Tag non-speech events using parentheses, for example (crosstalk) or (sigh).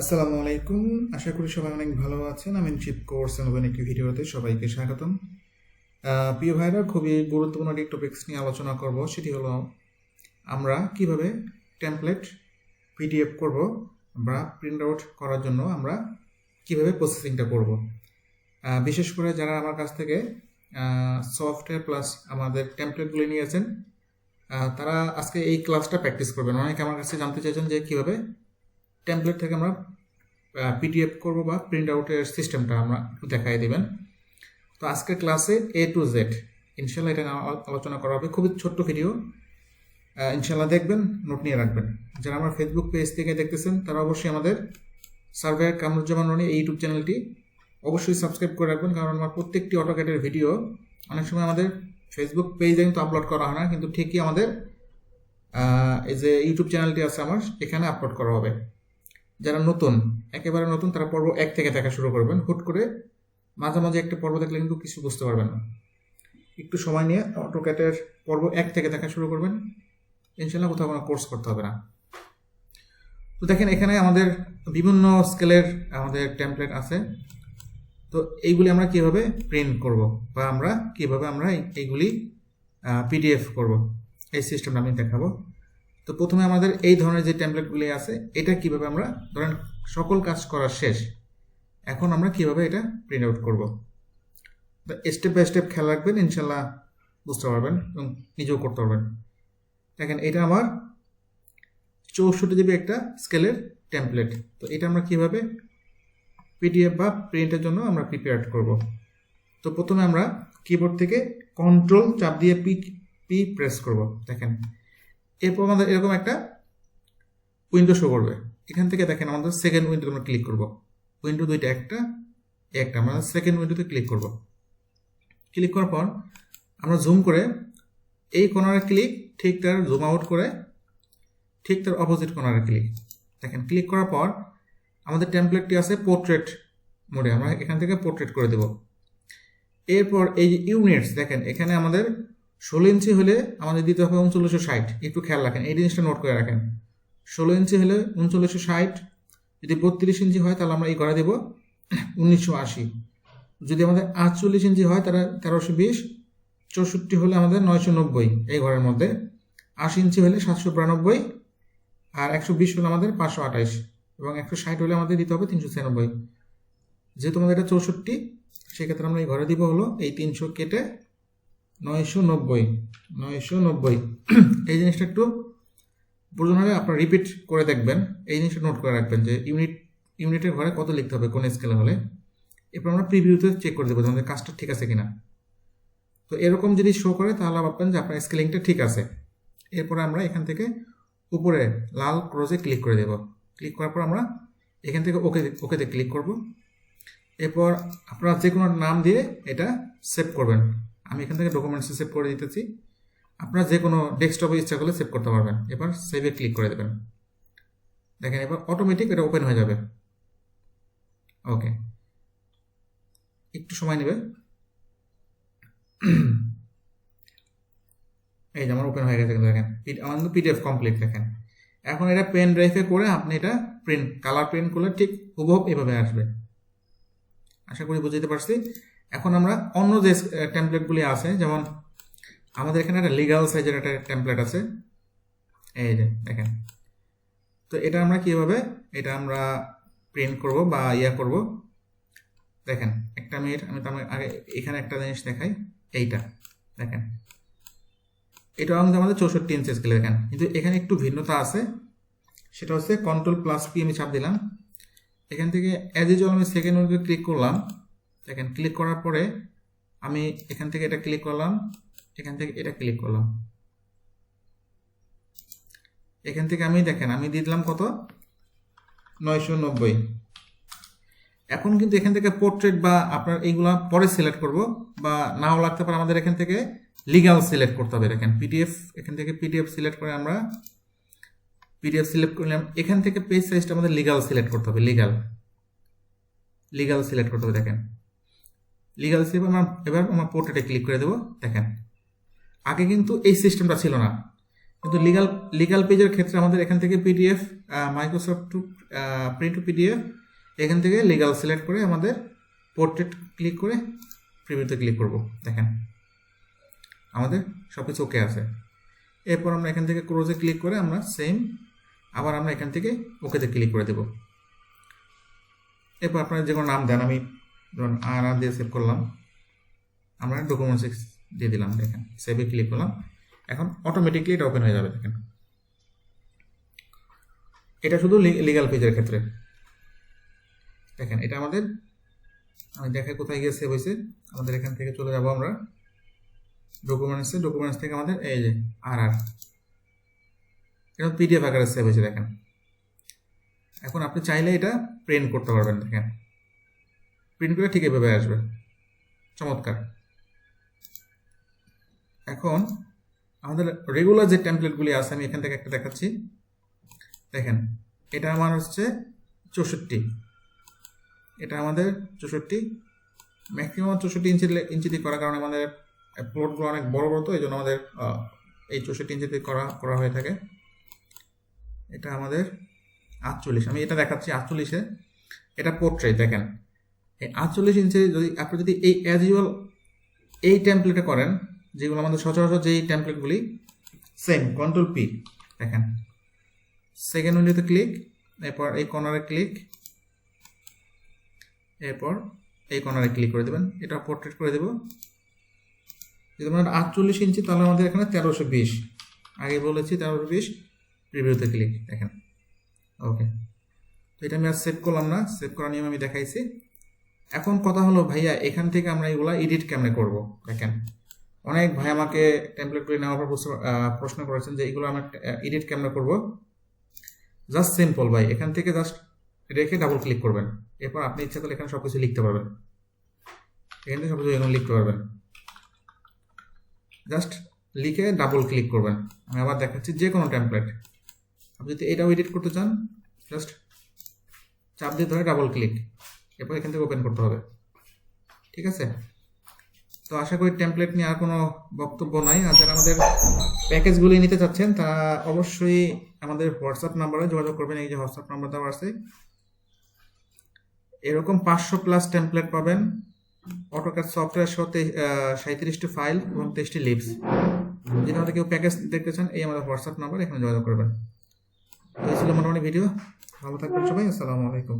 আসসালামু আলাইকুম। আশা করি সবাই অনেক ভালো আছেন। আমি চিপ কোর্স নতুন একটি ভিডিওতে সবাইকে স্বাগতম। প্রিয় ভাইরা, খুবই গুরুত্বপূর্ণ একটি টপিক্স নিয়ে আলোচনা করব। সেটি হলো, আমরা কীভাবে টেমপ্লেট পিডিএফ করব বা প্রিন্ট আউট করার জন্য আমরা কীভাবে প্রসেসিংটা করব। বিশেষ করে যারা আমার কাছ থেকে সফটওয়্যার প্লাস আমাদের টেমপ্লেটগুলি নিয়েছেন তারা আজকে এই ক্লাসটা প্র্যাকটিস করবেন। অনেকে আমার কাছে জানতে চাইছেন যে কীভাবে টেমপ্লেট থেকে আমরা পিডিএফ করব বা প্রিন্ট আউটের সিস্টেমটা আমরা একটু দেখাই দেবেন। তো আজকের ক্লাসে এ টু জেড ইনশাল্লাহ এটা আলোচনা করা হবে। খুবই ছোট্ট ভিডিও ইনশাল্লাহ দেখবেন নোট নিয়ে রাখবেন। যারা আমার ফেসবুক পেজ থেকে দেখতেছেন, তারা অবশ্যই আমাদের সার্ভেয়ার কামরুজ্জামান রনি এই ইউটিউব চ্যানেলটি অবশ্যই সাবস্ক্রাইব করে রাখবেন। কারণ আমার প্রত্যেকটি অটোক্যাটের ভিডিও অনেক সময় আমাদের ফেসবুক পেজে কিন্তু আপলোড করা হয় না। কিন্তু ঠিকই আমাদের এই যে ইউটিউব চ্যানেলটি আছে আমার, এখানে আপলোড করা হবে। যারা নতুন, একেবারে নতুন, তারা পর্ব এক থেকে দেখা শুরু করবেন। হুট করে মাঝে মাঝে একটা পর্ব দেখলে কিন্তু কিছু বুঝতে পারবেন না। একটু সময় নিয়ে অটোক্যাটের পর্ব এক থেকে দেখা শুরু করবেন। ইনশাল্লাহ কোথাও কোনো কোর্স করতে হবে না। তো দেখেন, এখানে আমাদের বিভিন্ন স্কেলের আমাদের টেমপ্লেট আছে। তো এইগুলি আমরা কীভাবে প্রিন্ট করব বা আমরা কীভাবে আমরা এইগুলি পিডিএফ করব, এই সিস্টেমটা আমি দেখাবো। তো প্রথমে আমাদের এই ধরনের যে টেমপ্লেটগুলি আছে, এটা কীভাবে আমরা ধরেন সকল কাজ করা শেষ, এখন আমরা কীভাবে এটা প্রিন্ট আউট করব? স্টেপ বাই স্টেপ খেয়াল রাখবেন, ইনশাল্লাহ বুঝতে পারবেন এবং নিজেও করতে পারবেন। দেখেন, এটা আমার চৌষট্টি জিবি একটা স্কেলের টেমপ্লেট তো এটা আমরা কীভাবে পিডিএফ বা প্রিন্টের জন্য আমরা প্রিপেয়ার করব? তো প্রথমে আমরা কিবোর্ড থেকে কন্ট্রোল চাপ দিয়ে পি পি প্রেস করব। দেখেন এরপর আমাদের এরকম একটা উইন্ডো শো করবে। এখান থেকে দেখেন আমাদের সেকেন্ড উইন্ডোতে আমরা ক্লিক করব। উইন্ডো দুইটা, একটা একটা। আমরা সেকেন্ড উইন্ডোতে ক্লিক করব। ক্লিক করার পর আমরা জুম করে এই কর্নারে ক্লিক ঠিক তার জুম আউট করে ঠিক তার অপোজিট কর্নারে ক্লিক দেখেন ক্লিক করার পর আমাদের টেমপ্লেটটি আছে পোর্ট্রেট মোডে আমরা এখান থেকে পোর্ট্রেট করে দেব। এরপর এই যে ইউনিটস দেখেন, এখানে আমাদের ষোলো ইঞ্চি হলে আমাদের দিতে হবে উনচল্লিশশো ষাট। একটু খেয়াল রাখেন, এই জিনিসটা নোট করে রাখেন। ষোলো ইঞ্চি হলে উনচল্লিশশো ষাট, যদি বত্রিশ ইঞ্চি হয় তাহলে আমরা এই করে দেব উনিশশো আশি। যদি আমাদের আটচল্লিশ ইঞ্চি হয় তাহলে তেরোশো বিশ, চৌষট্টি হলে আমাদের নয়শো নব্বই এই ঘরের মধ্যে। আশি ইঞ্চি হলে সাতশো বিরানব্বই আর একশো বিশ হলে আমাদের পাঁচশো আঠাইশ এবং একশো ষাট হলে আমাদের দিতে হবে তিনশো ছিয়ানব্বই। যেহেতু আমাদের এটা চৌষট্টি, সেক্ষেত্রে আমরা এই ঘরে দিব হলো এই তিনশো কেটে নয়শো নব্বই নয়শো নব্বই। (clears throat) এই জিনিসটা একটু প্রয়োজন হলে আপনার রিপিট করে দেখবেন। এই জিনিসটা নোট করে রাখবেন যে ইউনিট ইউনিটের ঘরে কত লিখতে হবে কোন স্কেলে হলে। এরপর আমরা প্রিভিউতে চেক করে দেবো আমাদের কাজটা ঠিক আছে কিনা। তো এরকম যদি শো করে, তাহলে ভাববেন যে আপনার স্কেলিংটা ঠিক আছে। এরপরে আমরা এখান থেকে উপরে লাল ক্রোজে ক্লিক করে দেব। ক্লিক করার পর আমরা এখান থেকে ওকে ওকেতে ক্লিক করব। এরপর আপনারা যে কোনো নাম দিয়ে এটা সেভ করবেন। আমি এখান থেকে ডকুমেন্টসে সেভ করে দিতেছি। আপনারা যে কোনো ডেস্কটপে ইচ্ছা করলে সেভ করতে পারবেন। এবার সেভে ক্লিক করে দেবেন। দেখেন, এবার অটোমেটিক এটা ওপেন হয়ে যাবে। ওকে একটু সময় নেবে। (clears throat) এই যে আমার ওপেন হয়ে গেছে কিন্তু দেখেন। আমার কিন্তু পিডিএফ কমপ্লিট দেখেন। এখন এটা পেন ড্রাইভে করে আপনি এটা প্রিন্ট কালার প্রিন্ট করলে ঠিক হুবহু এভাবে আসবে। আশা করি বুঝতে পারছি। এখন আমরা অন্য যে টেমপ্লেটগুলি আছে, যেমন আমাদের এখানে একটা লিগাল সাইজের একটা টেমপ্লেট আছে। এই যে, দেখেন। তো এটা আমরা কীভাবে, এটা আমরা প্রিন্ট করব বা ইয়া করব? দেখেন, একটা মিনিট আমি তো আমি আগে এখানে একটা জিনিস দেখাই, এইটা, দেখেন। এটা আমাদের আমাদের চৌষট্টি ইঞ্চি স্কেলে দেখেন। কিন্তু এখানে একটু ভিন্নতা আছে, সেটা হচ্ছে কন্ট্রোল প্লাস পি আমি চাপ দিলাম। এখান থেকে অ্যাজ ইউজুয়াল আমি সেকেন্ড উইকে ক্লিক করলাম। দেখেন ক্লিক করার পরে আমি এখান থেকে এটা ক্লিক করলাম, এখান থেকে এটা ক্লিক করলাম। এখান থেকে আমি দেখেন, আমি দিয়ে দিলাম কত? নয়শো নব্বই। এখন কিন্তু এখান থেকে পোর্ট্রেট বা আপনার এইগুলা পরে সিলেক্ট করব, বা নাও লাগতে পারে আমাদের এখান থেকে লিগাল সিলেক্ট করতে হবে। দেখেন পিডিএফ এখান থেকে পিডিএফ সিলেক্ট করে আমরা পিডিএফ সিলেক্ট করলাম। এখান থেকে পেজ সাইজটা আমাদের লিগাল সিলেক্ট করতে হবে লিগাল লিগাল সিলেক্ট করতে হবে, দেখেন। লিগাল সিলেক্ট আমরা এবার আমার পোর্ট্রেটে ক্লিক করে দেবো, দেখেন। আগে কিন্তু এই সিস্টেমটা ছিল না। কিন্তু লিগাল লিগাল পেজের ক্ষেত্রে আমাদের এখান থেকে PDF Microsoft to print to PDF এখান থেকে লিগাল সিলেক্ট করে আমাদের পোর্ট্রেট ক্লিক করে প্রিভিউতে ক্লিক করব, দেখেন। আমাদের সব কিছু ওকে আছে। এরপর আমরা এখান থেকে ক্রোজে ক্লিক করে আমরা সেম আবার আমরা এখান থেকে ওকেতে ক্লিক করে দেব। এরপর আপনারা যে কোনো নাম দেন, আমি ধরুন আর আর দিয়ে সেভ করলাম। আমরা ডকুমেন্টস দিয়ে দিলাম, দেখেন সেভে ক্লিক করলাম। এখন অটোমেটিকলি এটা ওপেন হয়ে যাবে, দেখেন। এটা শুধু লিগাল পেজের ক্ষেত্রে। দেখেন, এটা আমাদের, আমি দেখাই কোথায় গিয়ে সেভ হয়েছে। আমাদের এখান থেকে চলে যাব আমরা। ডকুমেন্টসে ডকুমেন্টস থেকে আমাদের এই যে আর আর। এটা পিডিএফ আকারে সেভ হয়েছে, দেখেন। এখন আপনি চাইলে এটা প্রিন্ট করতে পারবেন, দেখেন। প্রিন্ট করে ঠিক এভাবে আসবে। চমৎকার। এখন আমাদের রেগুলার যে টেমপ্লেটগুলি আছে, আমি এখান থেকে একটা দেখাচ্ছি। দেখেন, এটা আমার হচ্ছে চৌষট্টি। এটা আমাদের চৌষট্টি। ম্যাক্সিমাম চৌষট্টি ইঞ্চি ইঞ্চিতে করার কারণে আমাদের প্লটগুলো অনেক বড় বড় তো, এই জন্য আমাদের এই চৌষট্টি ইঞ্চিতে করা করা হয়ে থাকে। এটা আমাদের আটচল্লিশ। আমি এটা দেখাচ্ছি আটচল্লিশে। এটা পোর্ট্রেট দেখেন। আটচল্লিশ ইঞ্চি যদি আপনি যদি এই অ্যাজ ইউয়াল এই টেমপ্লেটে করেন, যেগুলো আমাদের সচরাচর যেই টেমপ্লেটগুলি সেম কন্ট্রোল পি দেখেন। সেকেন্ড উইন্ডোতে ক্লিক এরপর এই কর্নারে ক্লিক এরপর এই কর্নারে ক্লিক করে দেবেন। এটা পোর্ট্রেট করে দেবো। যদি আমরা আটচল্লিশ ইঞ্চি তাহলে আমাদের এখানে তেরোশো বিশ। আগে বলেছি তেরোশো বিশ রিভিউতে ক্লিক দেখেন। ওকে তো এটা আমি আর সেভ করলাম না। সেভ করার নিয়ম আমি দেখাইছি। এখন কথা হলো, ভাইয়া, এখান থেকে আমরা এগুলো এডিট কেমনে করব? দেখেন, অনেক ভাই আমাকে টেমপ্লেটগুলি নেওয়ার পর প্রশ্ন- প্রশ্ন করেছেন যে, এগুলো আমরা এডিট কেমনে করব? জাস্ট সিম্পল ভাই, এখান থেকে জাস্ট রেখে ডাবল ক্লিক করবেন। এরপর আপনি ইচ্ছা করলে এখানে সব কিছু লিখতে পারবেন। এখান থেকে সব কিছু এখানে লিখতে পারবেন। জাস্ট লিখে ডাবল ক্লিক করবেন। আমি আবার দেখাচ্ছি যে কোনো টেমপ্লেট আপনি যদি এটাও এডিট করতে চান জাস্ট চাপ দিয়ে ধরে ডাবল ক্লিক এরপর এখান থেকে ওপেন করতে হবে। ঠিক আছে? তো আশা করি টেমপ্লেট নিয়ে আর কোনো বক্তব্য নাই। আর যারা আমাদের প্যাকেজগুলি নিতে চাচ্ছেন তারা অবশ্যই আমাদের হোয়াটসঅ্যাপ নাম্বারে যোগাযোগ করবেন। এই যে হোয়াটসঅ্যাপ নাম্বার দেওয়া আছে। এরকম পাঁচশো প্লাস টেমপ্লেট পাবেন। অটোক্যাড সফটওয়্যার সহ সাঁত্রিশটি ফাইল এবং তেইশটি লিপস যদি আমাদের কেউ প্যাকেজ দেখতে চান, এই আমাদের হোয়াটসঅ্যাপ নাম্বার এখানে যোগাযোগ করবেন। এই ছিল মোটামুটি ভিডিও ভালো থাকবেন সবাই। আসসালামু আলাইকুম।